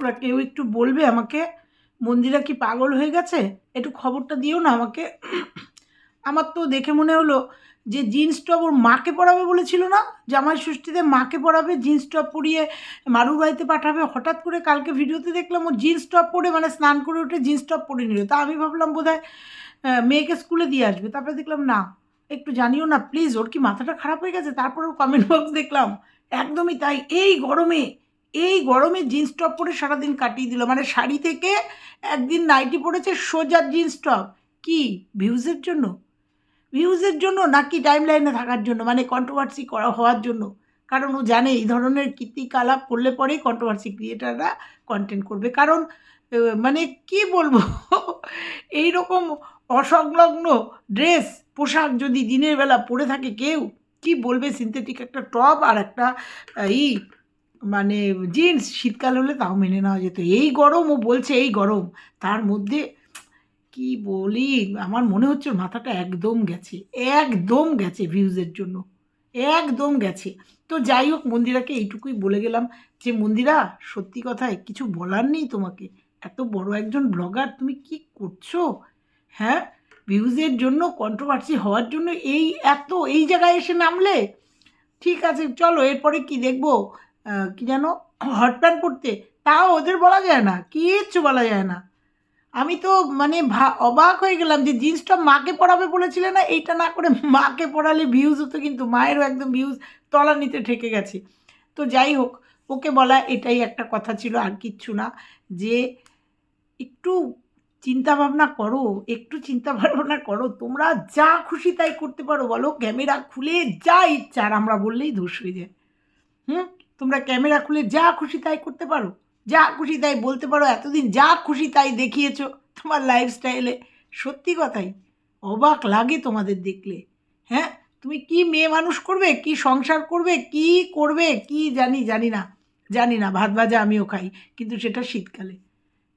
তোমরা কেউ একটু বলবে আমাকে, মন্দিরা কি পাগল হয়ে গেছে? একটু খবরটা দিও না আমাকে। আমার তো দেখে মনে হলো যে জিন্স টপ ওর মাকে পরাবে বলেছিল না? জামাই ষষ্ঠীতে মাকে পরাবে জিন্স টপ পরিয়ে মারুর বাড়িতে পাঠাবে। হঠাৎ করে কালকে ভিডিওতে দেখলাম ও জিন্স টপ পরে মানে স্নান করে উঠে জিন্স টপ পরে নিল। তা আমি ভাবলাম বোধহয় মেয়েকে স্কুলে দিয়ে আসবে। তারপরে দেখলাম না, একটু জানিও না প্লিজ ওর কি মাথাটা খারাপ হয়ে গেছে? তারপর ওর কমেন্ট বক্স দেখলাম। একদমই তাই, এই গরমে এই গরমে জিন্স টপ পরে সারাদিন কাটিয়ে দিল। মানে শাড়ি থেকে একদিন নাইটি পরেছে সোজা জিন্স টপ কি? ভিউজের জন্য? ভিউজের জন্য নাকি টাইম লাইনে থাকার জন্য? মানে কন্ট্রোভার্সি করা হওয়ার জন্য? কারণ ও জানে এই ধরনের কীর্তিকলাপ করলে পরেই কন্ট্রোভার্সি ক্রিয়েটাররা কন্টেন্ট করবে। কারণ মানে কি বলব? এই রকম অসংলগ্ন ড্রেস পোশাক যদি দিনের বেলা পরে থাকে কেউ, কি বলবে? সিনথেটিক একটা টপ আর একটা ই মানে জিন্স শীতকাল হলে তাও মেনে নেওয়া যেত। এই গরম, ও বলছে এই গরম। তার মধ্যে কি বলি, আমার মনে হচ্ছে মাথাটা একদম গেছে একদম গেছে ভিউজের জন্য। একদম গেছে। তো যাই হোক, মন্দিরাকে এইটুকুই বলে গেলাম যে, মন্দিরা, সত্যি কথায় কিছু বলার নেই তোমাকে। এত বড় একজন ব্লগার তুমি কি করছ? হ্যাঁ? ভিউজের জন্য কন্ট্রোভার্সি হওয়ার জন্য এই এত, এই জায়গায় এসে নামলে? ঠিক আছে, চলো, এরপরে কি দেখব? কি যেন হট প্যান্ট পরতে। তাও ওদের বলা যায় না, কিচ্ছু বলা যায় না। আমি তো মানে অবাক হয়ে গেলাম যে জিন্সটা মাকে পড়াবে বলেছিলে না? এইটা না করে মাকে পড়ালে ভিউজ হতো কিন্তু মায়েরও একদম ভিউজ তলানিতে ঠেকে গেছে। তো যাই হোক, ওকে বলা এটাই একটা কথা ছিল, আর কিচ্ছু না। যে একটু চিন্তা ভাবনা করো, একটু চিন্তা ভাবনা করো, তোমরা যা খুশি তাই করতে পারো, বলো। ক্যামেরা খুলে যা ইচ্ছা, আর আমরা বললেই দোষ হয়ে যায়। হুম? তোমরা ক্যামেরা খুলে যা খুশি তাই করতে পারো। যা খুশি তাই বলতে পারো। এতদিন যা খুশি তাই দেখিয়েছো তোমার লাইফস্টাইলে সত্যি কথাই, অবাক লাগে তোমাদের দেখলে। হ্যাঁ তুমি কি মেয়ে মানুষ করবে, কি সংসার করবে, কি করবে, কি জানি জানি না। জানি না, ভাত ভাজা আমিও খাই, কিন্তু সেটা শীতকালে।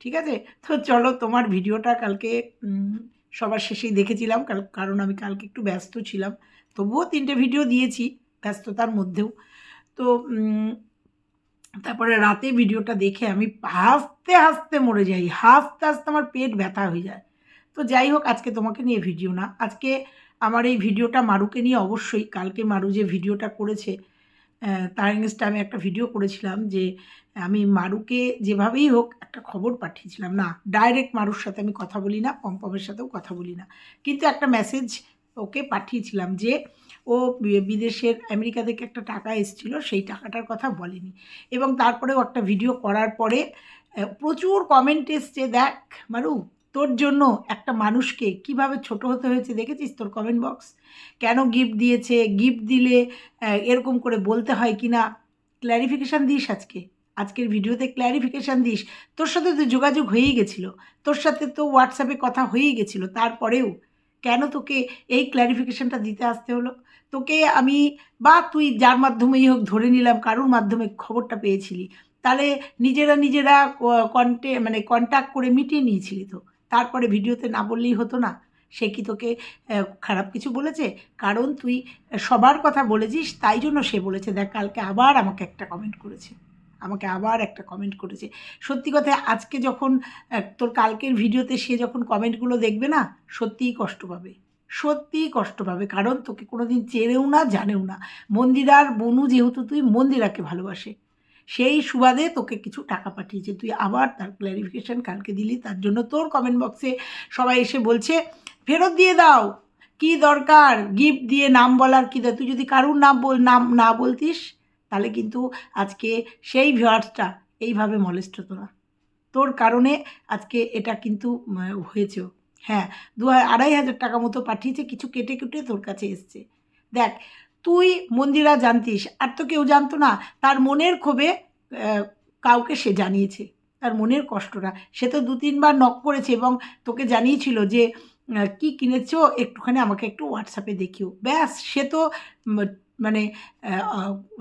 ঠিক আছে? তো চলো তোমার ভিডিওটা কালকে সবার শেষেই দেখেছিলাম কারণ আমি কালকে একটু ব্যস্ত ছিলাম। তবুও তিনটে ভিডিও দিয়েছি ব্যস্ততার মধ্যেও। তো তারপরে রাতে ভিডিওটা দেখে আমি হাসতে হাসতে মরে যাই। হাসতে হাসতে আমার পেট ব্যথা হয়ে যায়। তো যাই হোক, আজকে তোমাকে নিয়ে ভিডিও না। আজকে আমার এই ভিডিওটা মারুকে নিয়ে অবশ্যই, কালকে মারু যে ভিডিওটা করেছে তার এগেনস্টে আমি একটা ভিডিও করেছিলাম যে আমি মারুকে যেভাবেই হোক একটা খবর পাঠিয়েছিলাম। না ডাইরেক্ট মারুর সাথে আমি কথা বলি না, পম্পমের সাথেও কথা বলি না। কিন্তু একটা মেসেজ ওকে পাঠিয়েছিলাম যে ও বিদেশের আমেরিকা থেকে একটা টাকা এসেছিল, সেই টাকাটার কথা বলেনি। এবং তারপরেও একটা ভিডিও করার পরে প্রচুর কমেন্ট এসছে, দেখ মারু, তোর জন্য একটা মানুষকে কীভাবে ছোট হতে হয়েছে, দেখেছিস তোর কমেন্ট বক্স কেন গিফট দিয়েছে? গিফট দিলে এরকম করে বলতে হয় কি না ক্ল্যারিফিকেশান দিস আজকে। আজকের ভিডিওতে ক্ল্যারিফিকেশান দিস। তোর সাথে তো যোগাযোগ হয়েই গেছিল। তোর সাথে তো হোয়াটসঅ্যাপে কথা হয়েই গেছিল। তারপরেও কেন তোকে এই ক্ল্যারিফিকেশানটা দিতে আসতে হলো? তোকে আমি বা তুই যার মাধ্যমেই হোক ধরে নিলাম, কারোর মাধ্যমে খবরটা পেয়েছিলি, তাহলে নিজেরা নিজেরা কন্টে মানে কন্ট্যাক্ট করে মিটিয়ে নিয়েছিলি তো। তারপরে ভিডিওতে না বললেই হতো না। সে কি তোকে খারাপ কিছু বলেছে? কারণ তুই সবার কথা বলেছিস, তাই জন্য সে বলেছে। দেখ, কালকে আবার আমাকে একটা কমেন্ট করেছে। আমাকে আবার একটা কমেন্ট করেছে। সত্যি কথা, আজকে যখন তোর কালকের ভিডিওতে সে যখন কমেন্টগুলো দেখবে না, সত্যিই কষ্ট পাবে। সত্যিই কষ্ট পাবে, কারণ তোকে কোনোদিন চেনেও না, জানেও না। মন্দিরার বনু যেহেতু তুই মন্দিরাকে ভালোবাসে, সেই সুবাদে তোকে কিছু টাকা পাঠিয়েছে। তুই আবার তার ক্ল্যারিফিকেশান কালকে দিলি, তার জন্য তোর কমেন্ট বক্সে সবাই এসে বলছে, ফেরত দিয়ে দাও, কি দরকার? গিফট দিয়ে নাম বলার কি তুই যদি কারুর নাম বল, নাম না বলতিস তাহলে কিন্তু আজকে সেই ভিউয়ার্সটা এইভাবে মলেস্ট হতো না। তোর কারণে আজকে এটা কিন্তু হয়েছেও। হ্যাঁ দু আড়াই হাজার টাকা মতো পাঠিয়েছে, কিছু কেটে কেটে তোর কাছে এসছে। দেখ, তুই মন্দিরা জানতিস, আর তো কেউ জানতো না, তার মনের ক্ষোভে কাউকে সে জানিয়েছে। তার মনের কষ্টটা। সে তো দু, তিনবার নক করেছে এবং তোকে জানিয়েছিল যে কি কিনেছো? একটুখানি আমাকে একটু হোয়াটসঅ্যাপে দেখিও। ব্যাস, সে তো মানে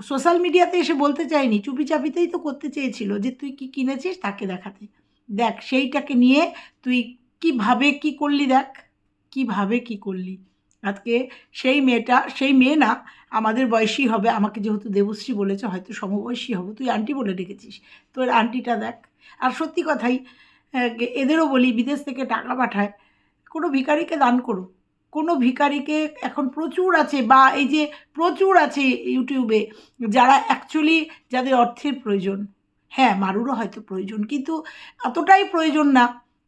সোশ্যাল মিডিয়াতে এসে বলতে চায়নি চুপি চাপিতেই তো করতে চেয়েছিল যে তুই কি কিনেছিস তাকে দেখাতে। দেখ, সেইটাকে নিয়ে তুই কীভাবে কি করলি দেখ, কীভাবে কি করলি। আজকে সেই মেয়েটা, সেই মেয়ে না, আমাদের বয়সী হবে, আমাকে যেহেতু দেবশ্রী বলেছে, হয়তো সমবয়সী হব, তুই আন্টি বলে ডেকেছিস। তোর আন্টিটা দেখ। আর সত্যি কথাই এদেরও বলি, বিদেশ থেকে টাকা পাঠায়, কোনো ভিখারিকে দান করো কোনো ভিখারিকে এখন প্রচুর আছে বা এই যে প্রচুর আছে ইউটিউবে যারা অ্যাকচুয়ালি যাদের অর্থের প্রয়োজন। হ্যাঁ মারুরও হয়তো প্রয়োজন, কিন্তু এতটাই প্রয়োজন না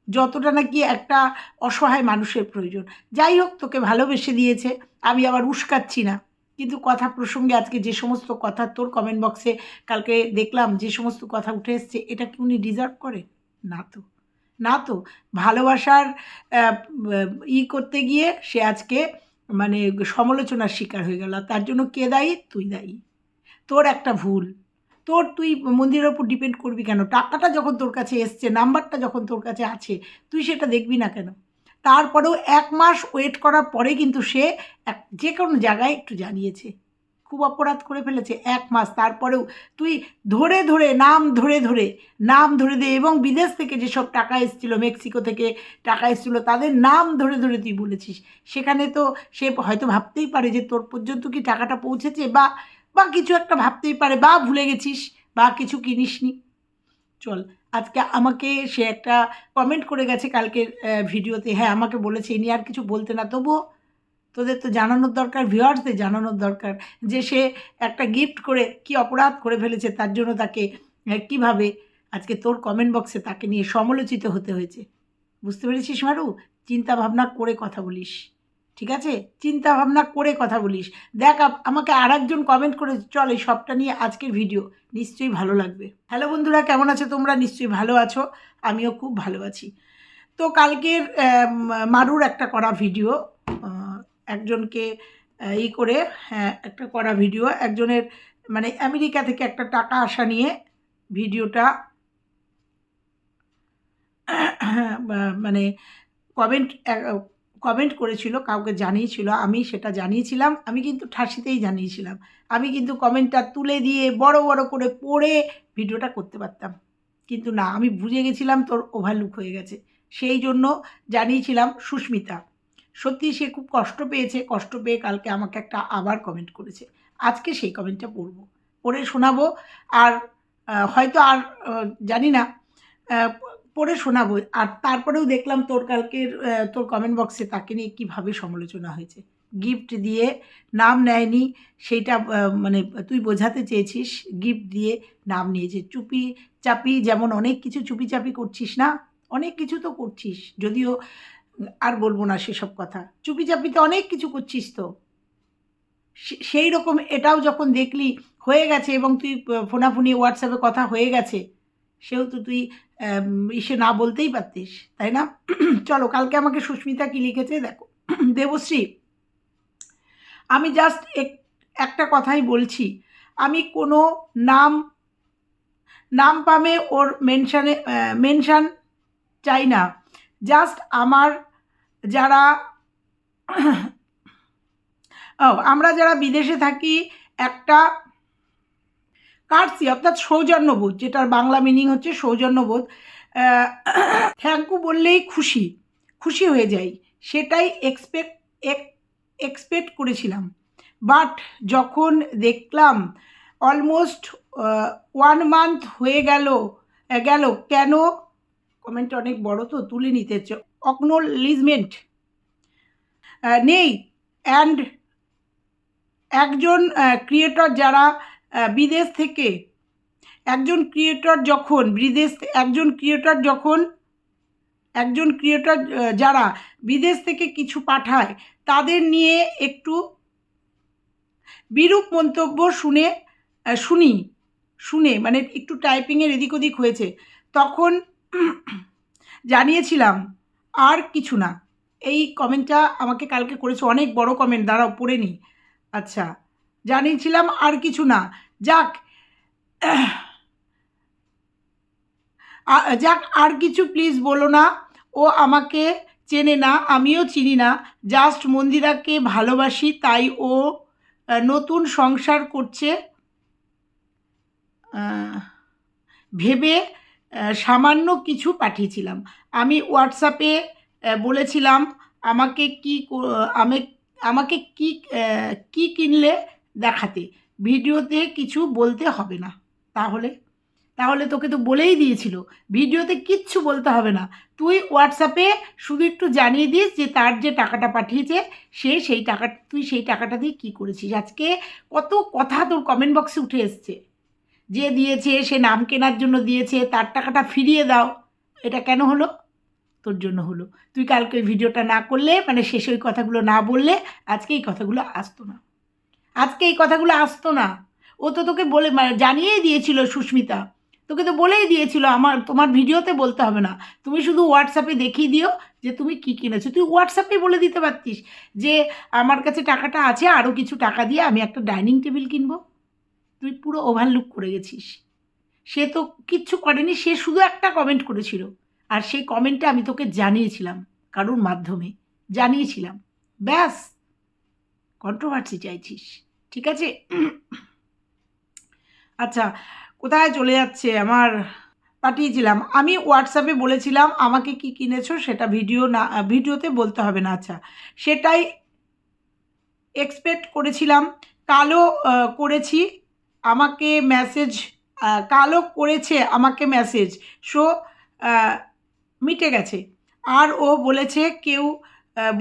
যতটা নাকি একটা অসহায় মানুষের প্রয়োজন। যাই হোক, তোকে ভালোবেসে দিয়েছে, আমি আবার উস্কাচ্ছি না। কিন্তু কথা প্রসঙ্গে আজকে যে সমস্ত কথা তোর কমেন্ট বক্সে কালকে দেখলাম, যে সমস্ত কথা উঠে এসছে, এটা কি উনি ডিজার্ভ করে না তো। না তো? ভালোবাসার ই করতে গিয়ে সে আজকে মানে সমালোচনার শিকার হয়ে গেল। তার জন্য কে দায়ী? তুই দায়ী। তোর একটা ভুল। তোর তুই মন্দিরের ওপর ডিপেন্ড করবি কেন? টাকাটা যখন তোর কাছে এসছে নাম্বারটা যখন তোর কাছে আছে, তুই সেটা দেখবি না কেন? তারপরেও এক মাস ওয়েট করার পরে কিন্তু সে এক যে কোনো জায়গায় একটু জানিয়েছে। খুব অপরাধ করে ফেলেছে এক মাস। তারপরেও তুই ধরে ধরে, নাম ধরে ধরে, নাম ধরে দে এবং বিদেশ থেকে যেসব টাকা এসেছিল, মেক্সিকো থেকে টাকা এসেছিল, তাদের নাম ধরে ধরে তুই বলেছিস। সেখানে তো সে হয়তো ভাবতেই পারে যে তোর পর্যন্ত কি টাকাটা পৌঁছেছে বা বা কিছু একটা ভাবতেই পারে বা ভুলে গেছিস বা কিছু কিনিসনি। চল, আজকে আমাকে সে একটা কমেন্ট করে গেছে কালকের ভিডিওতে হ্যাঁ আমাকে বলেছে, ইনি আর কিছু বলতে না। তবুও তোদের তো জানানোর দরকার ভিউয়ার্সদের জানানোর দরকার যে সে একটা গিফট করে কি অপরাধ করে ফেলেছে তার জন্য তাকে কীভাবে আজকে তোর কমেন্ট বক্সে তাকে নিয়ে সমালোচিত হতে হয়েছে। বুঝতে পেরেছিস মারু? চিন্তা ভাবনা করে কথা বলিস। ঠিক আছে? চিন্তা ভাবনা করে কথা বলিস। দেখ আমাকে আর একজন কমেন্ট করে চল এই সবটা নিয়ে আজকের ভিডিও নিশ্চয়ই ভালো লাগবে। হ্যালো বন্ধুরা, কেমন আছো তোমরা? নিশ্চয়ই ভালো আছো। আমিও খুব ভালো আছি। তো কালকের মারুর একটা করা ভিডিও একজনকে ই করে হ্যাঁ একটা করা ভিডিও একজনের মানে আমেরিকা থেকে একটা টাকা আসা নিয়ে ভিডিওটা মানে কমেন্ট কমেন্ট করেছিল, কাউকে জানিয়েছিল, আমি সেটা জানিয়েছিলাম, আমি কিন্তু ঠাসিতেই জানিয়েছিলাম। আমি কিন্তু কমেন্টটা তুলে দিয়ে বড় বড় করে পড়ে ভিডিওটা করতে পারতাম। কিন্তু না, আমি বুঝে গেছিলাম তোর ওভারলুক হয়ে গেছে। সেই জন্য জানিয়েছিলাম সুস্মিতা। সত্যি সে খুব কষ্ট পেয়েছে, কষ্ট পেয়ে কালকে আমাকে একটা আবার কমেন্ট করেছে। আজকে সেই কমেন্টটা পড়ব। পড়ে শোনাবো আর হয়তো আর জানি না পড়ে শোনাবো। আর তারপরেও দেখলাম তোর কালকের তোর কমেন্ট বক্সে তাকে নিয়ে কীভাবে সমালোচনা হয়েছে। গিফট দিয়ে নাম নেয়নি, সেইটা মানে তুই বোঝাতে চেয়েছিস গিফট দিয়ে নাম নিয়েছে। চুপি চাপি, যেমন অনেক কিছু চুপি চাপি করছিস না, অনেক কিছু তো করছিস। যদিও আর বলব না সেসব কথা। চুপি চাপিতে অনেক কিছু করছিস তো। সেই রকম এটাও যখন দেখলি হয়ে গেছে এবং তুই ফোনাফুনি, হোয়াটসঅ্যাপে কথা হয়ে গেছে সেহেতু তুই ইসে না বলতেই পারতিস, তাই না? চলো, কালকে আমাকে সুস্মিতা কি লিখেছে দেখো। দেবশ্রী, আমি জাস্ট এক, একটা কথাই বলছি। আমি কোনো নাম নাম পামে ওর মেনশানে মেনশান চাই না। জাস্ট আমার যারা, ও, আমরা যারা বিদেশে থাকি, একটা কার্সি অর্থাৎ সৌজন্যবোধ, যেটার বাংলা মিনিং হচ্ছে সৌজন্যবোধ থ্যাংক ইউ বললেই খুশি খুশি হয়ে যাই, সেটাই এক্সপেক্ট এক্সপেক্ট করেছিলাম। বাট যখন দেখলাম অলমোস্ট ওয়ান মান্থ হয়ে গেল গেল, কেন কমেন্ট অনেক বড় তো, তুলে নিতে অকনোলিজমেন্ট নেই। অ্যান্ড একজন ক্রিয়েটর যারা বিদেশ থেকে, একজন ক্রিয়েটর যখন বিদেশ, একজন ক্রিয়েটর যখন, একজন ক্রিয়েটর যারা বিদেশ থেকে কিছু পাঠায়, তাদের নিয়ে একটু বিরূপ মন্তব্য শুনে শুনি, শুনে মানে একটু টাইপিংয়ের এদিক ওদিক হয়েছে, তখন জানিয়েছিলাম, আর কিছু না। এই কমেন্টটা আমাকে কালকে করেছে, অনেক বড় কমেন্ট, দাঁড়াও, পড়ে নি আচ্ছা জানিয়েছিলাম, আর কিছু না। যাক যাক, আর কিছু প্লিজ বলো না। ও আমাকে চেনে না, আমিও চিনি না। জাস্ট মন্দিরাকে ভালোবাসি, তাই ও নতুন সংসার করছে। ভেবে সামান্য কিছু পাঠিয়েছিলাম। আমি হোয়াটসঅ্যাপে বলেছিলাম, আমাকে কি আমি, আমাকে কি কি কিনলে দেখাতে? ভিডিওতে কিছু বলতে হবে না। তাহলে? তাহলে তোকে তো বলেই দিয়েছিল, ভিডিওতে কিচ্ছু বলতে হবে না। তুই হোয়াটসঅ্যাপে শুধু একটু জানিয়ে দিস যে তার যে টাকাটা পাঠিয়েছে, সে সেই টাকা, তুই সেই টাকাটা দিয়ে কী করেছিস? আজকে কত কথা তোর কমেন্ট বক্সে উঠে এসছে। যে দিয়েছে, সে নাম কেনার জন্য দিয়েছে, তার টাকাটা ফিরিয়ে দাও। এটা কেন হলো? তোর জন্য হলো। তুই কালকে ভিডিওটা না করলে মানে শেষে ওই কথাগুলো না বললে, আজকে এই কথাগুলো আসতো না। আজকে এই কথাগুলো আসতো না। ও তো তোকে বলে মানে জানিয়েই দিয়েছিল সুস্মিতা। তোকে তো বলেই দিয়েছিল, আমার, তোমার ভিডিওতে বলতে হবে না। তুমি শুধু হোয়াটসঅ্যাপে দেখিয়ে দিও যে তুমি কী কিনেছো। তুই হোয়াটসঅ্যাপে বলে দিতে পারতিস যে, আমার কাছে টাকাটা আছে আরও কিছু টাকা দিয়ে আমি একটা ডাইনিং টেবিল কিনবো। তুই পুরো ওভারলুক করে গেছিস। সে তো কিচ্ছু করেনি, সে শুধু একটা কমেন্ট করেছিল। আর সেই কমেন্টটা আমি তোকে জানিয়েছিলাম, কারোর মাধ্যমে। জানিয়েছিলাম। ব্যাস কন্ট্রোভার্সি চাইছিস, ঠিক আছে? আচ্ছা কোথায় চলে যাচ্ছে আমার? পাঠিয়েছিলাম। আমি হোয়াটসঅ্যাপে বলেছিলাম, আমাকে কি কিনেছো সেটা ভিডিও না ভিডিওতে বলতে হবে না। আচ্ছা সেটাই এক্সপেক্ট করেছিলাম। কালো করেছি। আমাকে মেসেজ কালো করেছে আমাকে মেসেজ সো মিটে গেছে। আর ও বলেছে, কেউ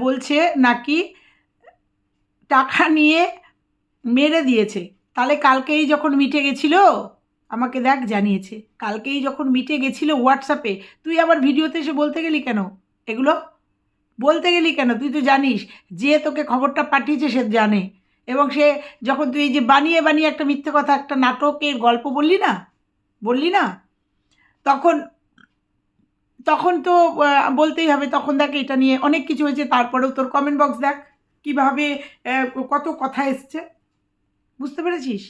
বলছে নাকি টাকা নিয়ে মেরে দিয়েছে। তাহলে কালকেই যখন মিটে গেছিল, আমাকে দেখ জানিয়েছে। কালকেই যখন মিটে গেছিল হোয়াটসঅ্যাপে তুই আবার ভিডিওতে এসে বলতে গেলি কেন? এগুলো? বলতে গেলি কেন? তুই তো জানিস, যে তোকে খবরটা পাঠিয়েছে সে জানে। এবং সে যখন তুই যে বানিয়ে বানিয়ে একটা মিথ্যে কথা, একটা নাটকের গল্প বললি না? বললি না? তখন তখন তো বলতেই হবে, তখন দেখ এটা নিয়ে অনেক কিছু হয়েছে, তারপরেও তোর কমেন্ট বক্স দেখ, কীভাবে কত কথা এসছে। বুঝতে পেরেছিস?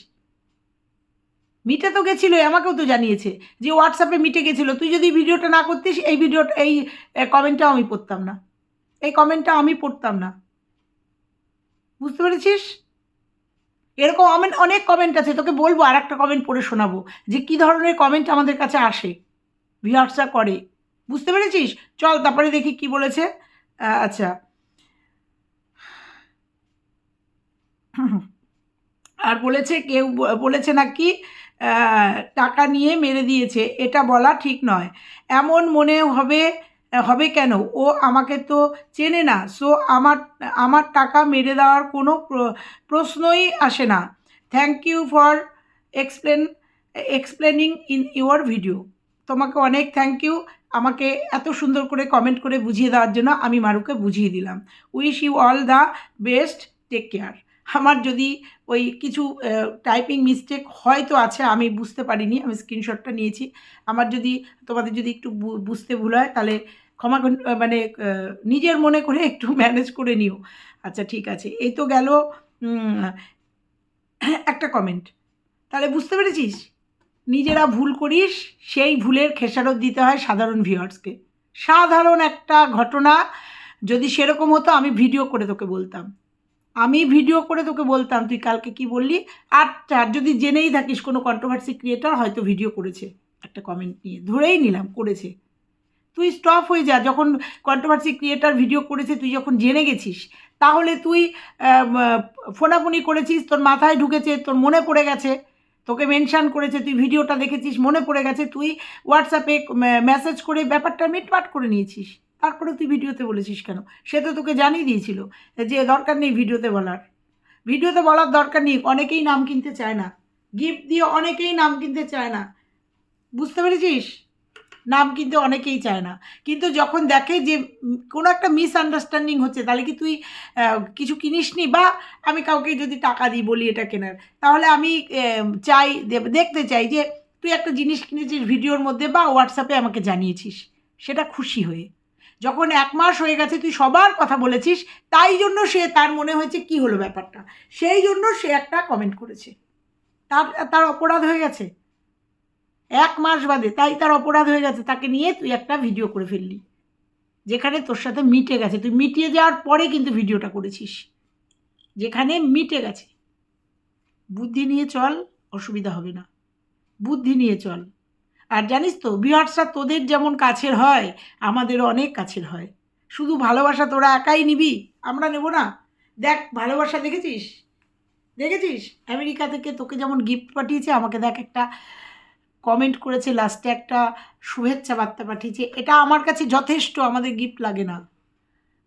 মিটে তো গেছিলোই, আমাকেও তো জানিয়েছে যে হোয়াটসঅ্যাপে মিটে গেছিল। তুই যদি ভিডিওটা না করতিস, এই ভিডিওটা, এই কমেন্টটাও আমি পড়তাম না। এই কমেন্টটা আমি পড়তাম না। বুঝতে পেরেছিস? এরকম অনেক কমেন্ট আছে, তোকে বলব আর একটা কমেন্ট পড়ে শোনাবো, যে কী ধরনের কমেন্ট আমাদের কাছে আসে ভিউয়ার্সরা করে। বুঝতে পেরেছিস? চল তারপরে দেখি কি বলেছে। আচ্ছা। আর বলেছে কেউ, বলেছে নাকি টাকা নিয়ে মেরে দিয়েছে, এটা বলা ঠিক নয়। এমন মনে হবে হবে কেন? ও আমাকে তো চেনে না সো আমার আমার টাকা মেরে দেওয়ার কোনো প্র- প্রশ্নই আসে না। Thank you for explain explaining in your video তোমাকে অনেক থ্যাংক ইউ আমাকে এত সুন্দর করে কমেন্ট করে বুঝিয়ে দেওয়ার জন্য আমি মারুকে বুঝিয়ে দিলাম। Wish you all the best take care আমার যদি ওই কিছু টাইপিং মিস্টেক হয়তো আছে, আমি বুঝতে পারিনি, আমি স্ক্রিনশটটা নিয়েছি। আমার যদি, তোমাদের যদি একটু বুঝতে ভুল হয়, তাহলে ক্ষমা মানে নিজের মনে করে একটু ম্যানেজ করে নিও। আচ্ছা ঠিক আছে। এই তো গেল একটা কমেন্ট তাহলে বুঝতে পেরেছিস? নিজেরা ভুল করিস, সেই ভুলের খেসারত দিতে হয় সাধারণ ভিউয়ার্সকে সাধারণ একটা ঘটনা, যদি সেরকম হতো, আমি ভিডিও করে তোকে বলতাম। আমি ভিডিও করে তোকে বলতাম, তুই কালকে কি বললি? আচ্ছা আর যদি জেনেই থাকিস কোনো কন্ট্রোভার্সি ক্রিয়েটার হয়তো ভিডিও করেছে, একটা কমেন্ট নিয়ে, ধরেই নিলাম করেছে। তুই স্টপ হয়ে যা, যখন কন্ট্রোভার্সি ক্রিয়েটার ভিডিও করেছে, তুই যখন জেনে গেছিস, তাহলে তুই ফোনাফোনি করেছিস, তোর মাথায় ঢুকেছে, তোর মনে পড়ে গেছে, তোকে মেনশান করেছে, তুই ভিডিওটা দেখেছিস, মনে পড়ে গেছে, তুই হোয়াটসঅ্যাপে মেসেজ করে ব্যাপারটা মিটমাট করে নিয়েছিস। তারপরে তুই ভিডিওতে বলেছিস কেন? সে তো তোকে জানিয়ে দিয়েছিল যে দরকার নেই ভিডিওতে বলার। ভিডিওতে বলার দরকার নেই, অনেকেই নাম কিনতে চায় না। গিফট দিয়ে অনেকেই নাম কিনতে চায় না। বুঝতে পেরেছিস? নাম কিনতে অনেকেই চায় না। কিন্তু যখন দেখে যে কোনো একটা মিসআন্ডারস্ট্যান্ডিং হচ্ছে, তাহলে কি তুই কিছু কিনিস নি বা আমি কাউকে যদি টাকা দিই বলি এটা কেনার, তাহলে আমি চাই দেখতে চাই যে তুই একটা জিনিস কিনেছিস ভিডিওর মধ্যে বা হোয়াটসঅ্যাপে আমাকে জানিয়েছিস। সেটা খুশি হয়ে। যখন এক মাস হয়ে গেছে তুই সবার কথা বলেছিস, তাই জন্য সে তার মনে হয়েছে কি হলো ব্যাপারটা। সেই জন্য সে একটা কমেন্ট করেছে। তার তার অপরাধ হয়ে গেছে। এক মাস বাদে তাই তার অপরাধ হয়ে গেছে। তাকে নিয়ে তুই একটা ভিডিও করে ফেললি। যেখানে তোর সাথে মিটে গেছে। তুই মিটিয়ে যাওয়ার পরে কিন্তু ভিডিওটা করেছিস। যেখানে মিটে গেছে। বুদ্ধি নিয়ে চল, অসুবিধা হবে না। বুদ্ধি নিয়ে চল। আর জানিস তো বিহার্সরা তোদের যেমন কাছের হয়, আমাদেরও অনেক কাছের হয়। শুধু ভালোবাসা তোরা একাই নিবি, আমরা নেব না। দেখ, ভালোবাসা দেখেছিস? দেখেছিস? আমেরিকা থেকে তোকে যেমন গিফট পাঠিয়েছে, আমাকে দেখ একটা কমেন্ট করেছে লাস্টে একটা শুভেচ্ছা বার্তা পাঠিয়েছে। এটা আমার কাছে যথেষ্ট, আমাদের গিফট লাগে না।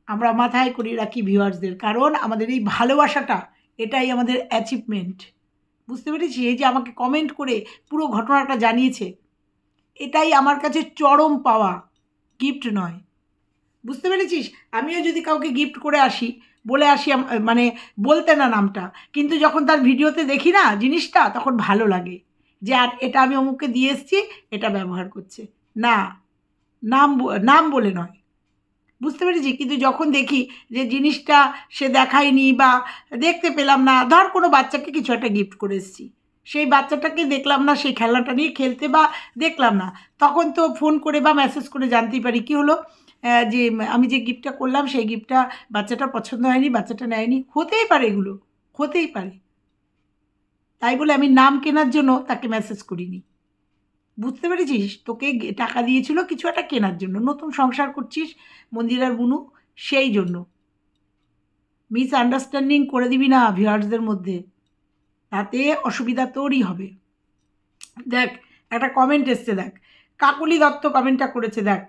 আমরা মাথায় করি রাখি ভিউয়ার্সদের কারণ আমাদের এই ভালোবাসাটা, এটাই আমাদের অ্যাচিভমেন্ট বুঝতে পেরেছি এই যে আমাকে কমেন্ট করে পুরো ঘটনাটা জানিয়েছে। এটাই আমার কাছে চরম পাওয়া গিফট নয়। বুঝতে পেরেছিস? আমিও যদি কাউকে গিফট করে আসি, বলে আসি মানে বলতে না নামটা, কিন্তু যখন তার ভিডিওতে দেখি না জিনিসটা, তখন ভালো লাগে যে, আর এটা আমি অমুককে দিয়ে এসেছি, এটা ব্যবহার করছে। না, নাম নাম বলে নয়। বুঝতে পেরেছি? কিন্তু যখন দেখি যে জিনিসটা সে দেখায়নি বা দেখতে পেলাম না, ধর কোনো বাচ্চাকে কিছু একটা গিফট করে এসেছি। সেই বাচ্চাটাকে দেখলাম না, সেই খেলনাটা নিয়ে খেলতে বা দেখলাম না। তখন তো ফোন করে বা মেসেজ করে জানতেই পারি। কি হলো? যে আমি যে গিফটটা করলাম, সেই গিফটটা বাচ্চাটা পছন্দ হয়নি, বাচ্চাটা নেয়নি। হতেই পারে এগুলো, হতেই পারে। তাই বলে আমি নাম কেনার জন্য তাকে মেসেজ করিনি। বুঝতে পেরেছিস? তোকে টাকা দিয়েছিল কিছু একটা কেনার জন্য। নতুন সংসার করছিস মন্দিরার বুনু, সেই জন্য। মিস আন্ডারস্ট্যান্ডিং করে দিবি না ভিউয়ার্সদের মধ্যে। তাতে অসুবিধা তোরই হবে। দেখ, একটা কমেন্ট এসছে, দেখ। কাকুলি দত্ত কমেন্টটা করেছে, দেখ।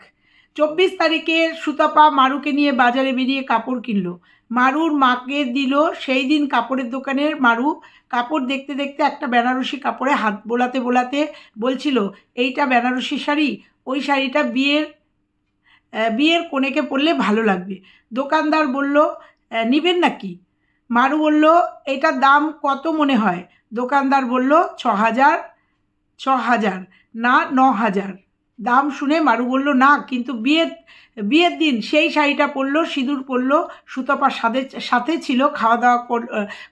চব্বিশ তারিখে সুতাপা মারুকে নিয়ে বাজারে বেরিয়ে কাপড় কিনলো। মারুর মাকে দিল সেই দিন কাপড়ের দোকানের মারু কাপড় দেখতে দেখতে একটা বেনারসি কাপড়ে হাত বোলাতে বোলাতে বলছিল, এইটা বেনারসি শাড়ি, ওই শাড়িটা বিয়ের বিয়ের কোণেকে পরলে ভালো লাগবে। দোকানদার বলল নিবেন নাকি? মারু বলল, এটার দাম কত মনে হয়? দোকানদার বলল ছ হাজার ছ হাজার না ন হাজার দাম শুনে মারু বলল, না, কিন্তু বিয়ের বিয়ের দিন সেই শাড়িটা পরলো, সিঁদুর পরলো সুতপা সাথে সাথে ছিল খাওয়া দাওয়া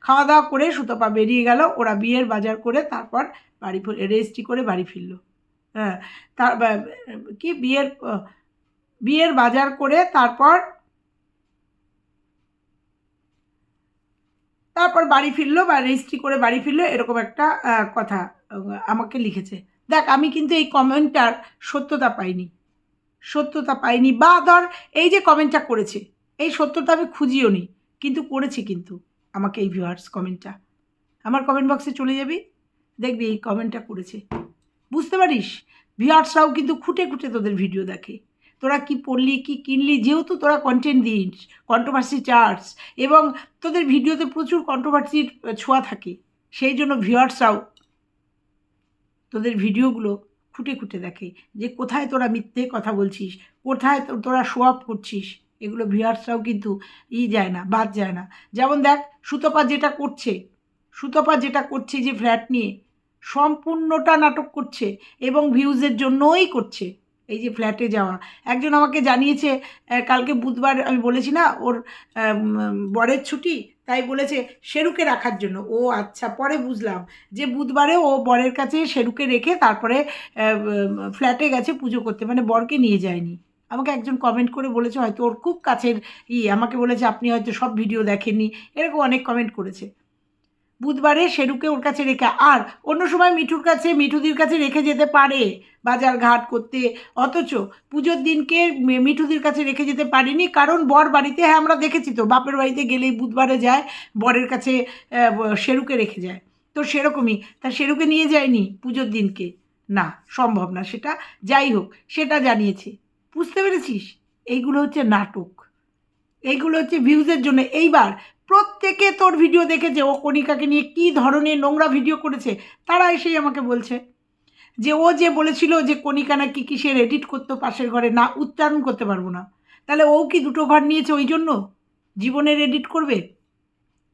খাওয়া দাওয়া করে সুতপা বেরিয়ে গেল, ওরা বিয়ের বাজার করে তারপর বাড়ি ফির- রেজিস্ট্রি করে বাড়ি ফিরল। হ্যাঁ তার কি, বিয়ের বিয়ের বাজার করে তারপর তারপর বাড়ি ফিরলো, বা রেজিস্ট্রি করে বাড়ি ফিরলো, এরকম একটা কথা আমাকে লিখেছে। দেখ, আমি কিন্তু এই কমেন্টটার সত্যতা পাইনি। সত্যতা পাইনি, বা ধর, এই যে কমেন্টটা করেছে, এই সত্যতা আমি খুঁজিও নি, কিন্তু করেছে কিন্তু আমাকে এই ভিউয়ার্স কমেন্টটা আমার কমেন্ট বক্সে চলে যাবি, দেখবি এই কমেন্টটা করেছে। বুঝতে পারিস? ভিউয়ার্সরাও কিন্তু খুঁটে খুঁটে তোদের ভিডিও দেখে। তোরা কি পড়লি, কি কিনলি, যেহেতু তোরা কন্টেন্ট দিস কন্ট্রোভার্সি চার্টস এবং তোদের ভিডিওতে প্রচুর কন্ট্রোভার্সির ছোঁয়া থাকে, সেই জন্য ভিউয়ার্সরাও তোদের ভিডিওগুলো খুঁটে খুঁটে দেখে যে কোথায় তোরা মিথ্যে কথা বলছিস, কোথায় তোরা শো আপ করছিস, এগুলো ভিউয়ার্সরাও কিন্তু ই যায় না, বাদ যায় না। যেমন দেখ, সুতপা যেটা করছে, সুতপা যেটা করছে যে ফ্ল্যাট নিয়ে সম্পূর্ণটা নাটক করছে এবং ভিউজের জন্যই করছে। এই যে ফ্ল্যাটে যাওয়া। একজন আমাকে জানিয়েছে কালকে বুধবার আমি বলেছি না, ওর বরের ছুটি, তাই বলেছে শেরুকে রাখার জন্য। ও আচ্ছা পরে বুঝলাম। যে বুধবারে ও বরের কাছে শেরুকে রেখে তারপরে ফ্ল্যাটে গেছে পুজো করতে। মানে বরকে নিয়ে যায়নি। আমাকে একজন কমেন্ট করে বলেছে, হয়তো ওর খুব কাছের ই আমাকে বলেছে, আপনি হয়তো সব ভিডিও দেখেননি। এরকম অনেক কমেন্ট করেছে। বুধবারে শেরুকে ওর কাছে রেখে, আর অন্য সময় মিঠুর কাছে, মিঠুদির কাছে রেখে যেতে পারে বাজার ঘাট করতে। অথচ পুজোর দিনকে মিঠুদির কাছে রেখে যেতে পারিনি, কারণ বর বাড়িতে হ্যাঁ আমরা দেখেছি তো, বাপের বাড়িতে গেলেই বুধবারে যায়, বরের কাছে শেরুকে রেখে যায়। তো সেরকমই, তা শেরুকে নিয়ে যায়নি পুজোর দিনকে। না, সম্ভব না সেটা। যাই হোক, সেটা জানিয়েছে। বুঝতে পেরেছিস? এইগুলো হচ্ছে নাটক। এইগুলো হচ্ছে ভিউজের জন্য। এইবার প্রত্যেকে তোর ভিডিও দেখেছে ও কণিকাকে নিয়ে কী ধরনের নোংরা ভিডিও করেছে, তারা এসেই আমাকে বলছে। যে, ও যে বলেছিল যে, কণিকা নাকি কিসের এডিট করতো পাশের ঘরে, না, উচ্চারণ করতে পারব না। তাহলে ও কি দুটো ঘর নিয়েছে ওই জন্য? জীবনের এডিট করবে?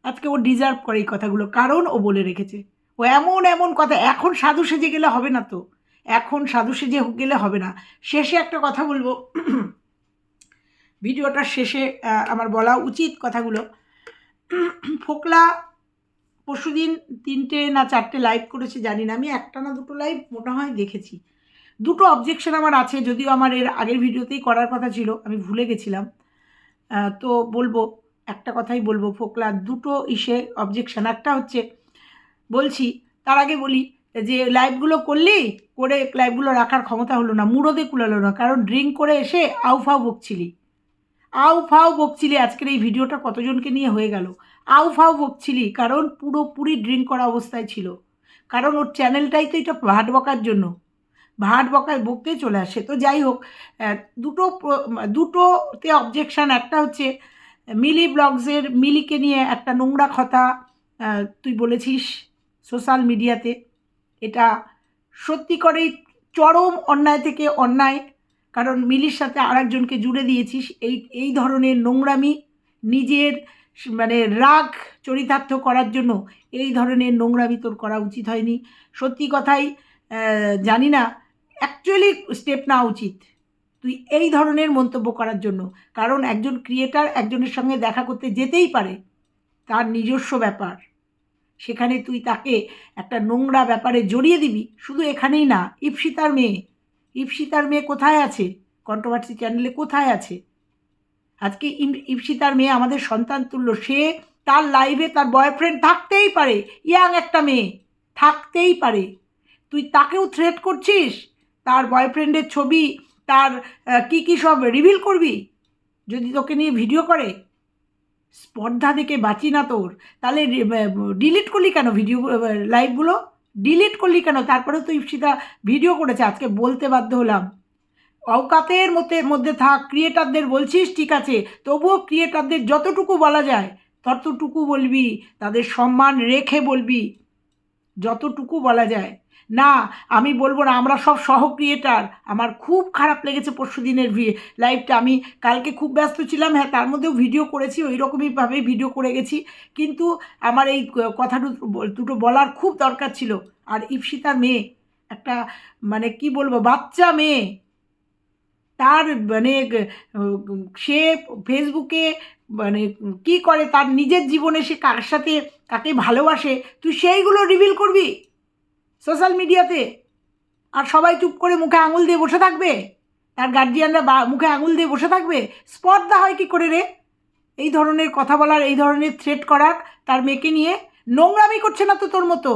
আজকে ও ডিজার্ভ করে এই কথাগুলো, কারণ ও বলে রেখেছে। ও এমন এমন কথা, এখন সাধু সেজে গেলে হবে না তো। এখন সাধু সেজে গেলে হবে না। শেষে একটা কথা বলব। ভিডিওটার শেষে আমার বলা উচিত কথাগুলো। ফোকলা পরশুদিন তিনটে না চারটে লাইভ করেছে, জানি না। আমি একটা না দুটো লাইভ মনে হয় দেখেছি। দুটো অবজেকশন আমার আছে, যদিও আমার এর আগের ভিডিওতেই করার কথা ছিল, আমি ভুলে গেছিলাম। তো বলব, একটা কথাই বলব, ফোকলা দুটো ইসে অবজেকশন একটা হচ্ছে, বলছি, তার আগে বলি যে লাইভগুলো করলি, করে লাইভগুলো রাখার ক্ষমতা হলো না মুড়োতে কুলালো না, কারণ ড্রিঙ্ক করে এসে আউফাও বকছিলি। আউ ফাও বকছিলি, আজকের এই ভিডিওটা কতজনকে নিয়ে হয়ে গেল? আউ ফাউ বকছিলি, কারণ পুরোপুরি ড্রিঙ্ক করা অবস্থায় ছিল। কারণ ওর চ্যানেলটাই তো এটা ভাট বকার জন্য। ভাট বকায় বকতে চলে আসে। তো যাই হোক দুটো দুটোতে অবজেকশান একটা হচ্ছে, মিলি ব্লগসের, মিলিকে নিয়ে একটা নোংরা কথা তুই বলেছিস সোশ্যাল মিডিয়াতে। এটা সত্যি করেই চরম অন্যায় থেকে অন্যায়। কারণ মিলির সাথে আরেকজনকে জুড়ে দিয়েছিস, এই এই ধরনের নোংরামি, নিজের মানে রাগ চরিতার্থ করার জন্য এই ধরনের নোংরামি তোর করা উচিত হয়নি। সত্যি কথাই জানি না অ্যাকচুয়ালি স্টেপ নেওয়া উচিত। তুই এই ধরনের মন্তব্য করার জন্য। কারণ একজন ক্রিয়েটার একজনের সঙ্গে দেখা করতে যেতেই পারে, তার নিজস্ব ব্যাপার। সেখানে তুই তাকে একটা নোংরা ব্যাপারে জড়িয়ে দিবি, শুধু এখানেই না ইপসিতার মেয়ে। ইপসিতার মেয়ে কোথায় আছে? কন্ট্রোভার্সি চ্যানেলে কোথায় আছে? আজকে ইপসিতার মেয়ে আমাদের সন্তান তুল্য, সে তার লাইভে তার বয়ফ্রেন্ড থাকতেই পারে ইয়াং একটা মেয়ে, থাকতেই পারে। তুই তাকেও থ্রেট করছিস? তার বয়ফ্রেন্ডের ছবি, তার কি কি সব রিভিল করবি? যদি তোকে নিয়ে ভিডিও করে, স্পর্ধা দেখে বাঁচি না তোর। তাহলে ডিলিট করলি কেন ভিডিও লাইভগুলো ডিলিট করলি কেন? তারপরে তো ইপসিতা ভিডিও করেছে, আজকে বলতে বাধ্য হলাম। অওকাতের মধ্যে মধ্যে থাক ক্রিয়েটারদের বলছিস, ঠিক আছে, তবুও ক্রিয়েটারদের যতটুকু বলা যায়, ততটুকু বলবি, তাদের সম্মান রেখে বলবি, যতটুকু বলা যায়। না, আমি বলব না, আমরা সব সহ ক্রিয়েটার আমার খুব খারাপ লেগেছে পরশু দিনের লাইভটা আমি কালকে খুব ব্যস্ত ছিলাম হ্যাঁ তার মধ্যেও ভিডিও করেছি, ওই রকমইভাবেই ভিডিও করে গেছি। কিন্তু আমার এই কথা দুটো- বলার খুব দরকার ছিল। আর ইপসিতার মেয়ে, একটা মানে কি বলব, বাচ্চা মেয়ে। তার মানে সে ফেসবুকে মানে কি করে, তার নিজের জীবনে সে কার সাথে, কাকে ভালোবাসে, তুই সেইগুলো রিভিল করবি? সোশ্যাল মিডিয়াতে। আর সবাই চুপ করে মুখে আঙুল দিয়ে বসে থাকবে? তার গার্জিয়ানরা বা মুখে আঙুল দিয়ে বসে থাকবে? স্পর্ধা হয় কি করে রে? এই ধরনের কথা বলার, এই ধরনের থ্রেট করার তার মেয়েকে নিয়ে নোংরামি করছে না তো তোর মতো?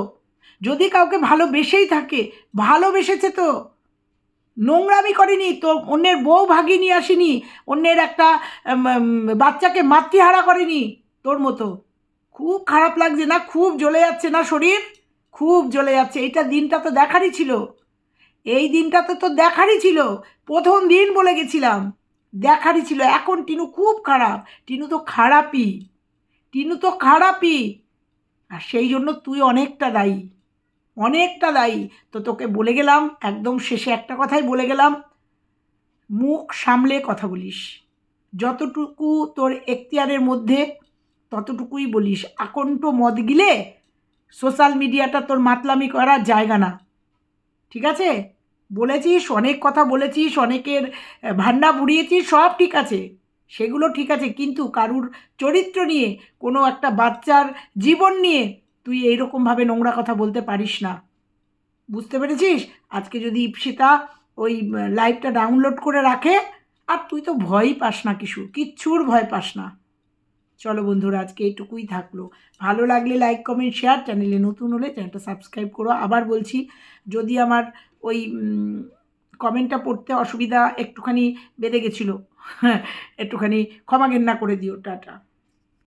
যদি কাউকে ভালোবেসেই থাকে, ভালোবেসেছে তো। নোংরামি করেনি তো, অন্যের বউ ভাগিয়ে নিয়ে আসেনি, অন্যের একটা বাচ্চাকে মাতৃহারা করেনি তোর মতো। খুব খারাপ লাগছে না? খুব জ্বলে যাচ্ছে না শরীর? খুব জ্বলে যাচ্ছে। এইটা দিনটা তো দেখারই ছিল। এই দিনটা তো তো দেখারই ছিল। প্রথম দিন বলে গেছিলাম। দেখারই ছিল। এখন টিনু খুব খারাপ। টিনু তো খারাপই। টিনু তো খারাপই। আর সেই জন্য তুই অনেকটা দায়ী। অনেকটা দায়ী। তো তোকে বলে গেলাম, একদম শেষে একটা কথাই বলে গেলাম। মুখ সামলে কথা বলিস। যতটুকু তোর এখতিয়ারের মধ্যে, ততটুকুই বলিস। আকণ্ঠ মদ গিলে সোশ্যাল মিডিয়াটা তোর মাতলামি করার জায়গা না। ঠিক আছে? বলেছিস, অনেক কথা বলেছিস, অনেকের ভান্ডা বুড়িয়েছিস সব ঠিক আছে। সেগুলো ঠিক আছে, কিন্তু কারুর চরিত্র নিয়ে, কোনো একটা বাচ্চার জীবন নিয়ে তুই এইরকমভাবে নোংরা কথা বলতে পারিস না। বুঝতে পেরেছিস? আজকে যদি ইপসিতা ওই লাইভটা ডাউনলোড করে রাখে, আর তুই তো ভয়ই পাস না কিছু, কিচ্ছুর ভয় পাস না। চলো বন্ধুরা, আজকে এটুকুই থাকল। ভালো লাগলে লাইক কমেন্ট শেয়ার চ্যানেলে নতুন হলে চ্যানেলটা সাবস্ক্রাইব করো। আবার বলছি, যদি আমার ওই কমেন্টটা পড়তে অসুবিধা একটুখানি বেড়ে গেছিল হ্যাঁ একটুখানি ক্ষমা ঘেন্না করে দিও, টাটা।